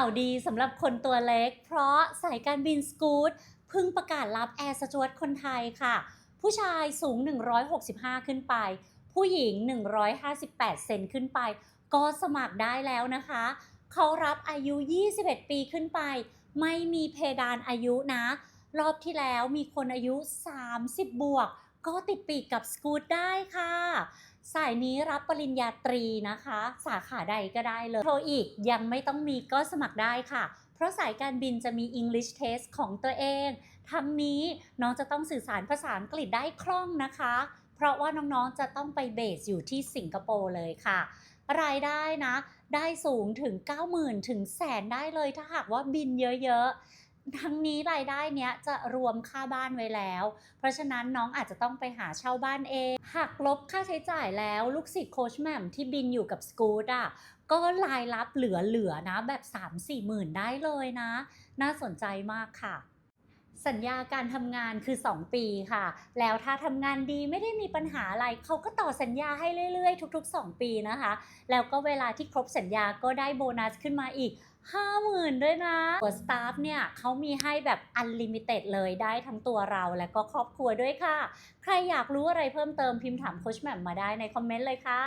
าวดีสำหรับคนตัวเล็ก เพราะสายการบินสกูตเพิ่งประกาศรับแอร์สจวตคนไทยค่ะ ผู้ชายสูง 165 ขึ้นไป ผู้หญิง 158 เซนขึ้นไป ก็สมัครได้แล้วนะคะ เขารับอายุ 21 ปีขึ้นไป ไม่มีเพดานอายุนะ รอบที่แล้วมีคนอายุ 30 บวก ก็ติดปีกกับสกูตได้ค่ะ สายนี้รับปริญญาตรีนะคะ สาขาใดก็ได้เลย โทรอีกยังไม่ต้องมีก็สมัครได้ค่ะ เพราะสายการบินจะมี English Test ของตัวเอง ทั้งนี้น้องจะต้องสื่อสารภาษาอังกฤษได้คล่องนะคะ เพราะว่าน้องๆจะต้องไปเบสอยู่ที่สิงคโปร์เลยค่ะ รายได้นะ ได้สูงถึง 90,000 ถึงแสนได้เลยถ้าหากว่าบินเยอะๆ ทั้งนี้รายได้เนี้ยจะรวมค่าบ้านไว้แล้ว เพราะฉะนั้นน้องอาจจะต้องไปหาเช่าบ้านเอง หักลบค่าใช้จ่ายแล้วลูกศิษย์โคชแหม่มที่บินอยู่กับสกูตอะก็รายรับเหลือๆนะแบบ 3-4หมื่นได้เลยนะ น่าสนใจมากค่ะ สัญญาการทำงานคือ 2 ปีค่ะ แล้วถ้าทำงานดีไม่ได้มีปัญหาอะไร เขาก็ต่อสัญญาให้เรื่อยๆ ทุก ๆ 2 ปีนะคะ แล้วก็เวลาที่ครบสัญญาก็ได้โบนัสขึ้นมาอีก50,000ด้วยนะตัวสตาฟเนี่ยเขามีให้แบบอันลิมิเต็ดเลยได้ทั้งตัวเราและก็ครอบครัวด้วยค่ะ ใครอยากรู้อะไรเพิ่มเติมพิมพ์ถามโคชแหม่มมาได้ในคอมเมนต์เลยค่ะ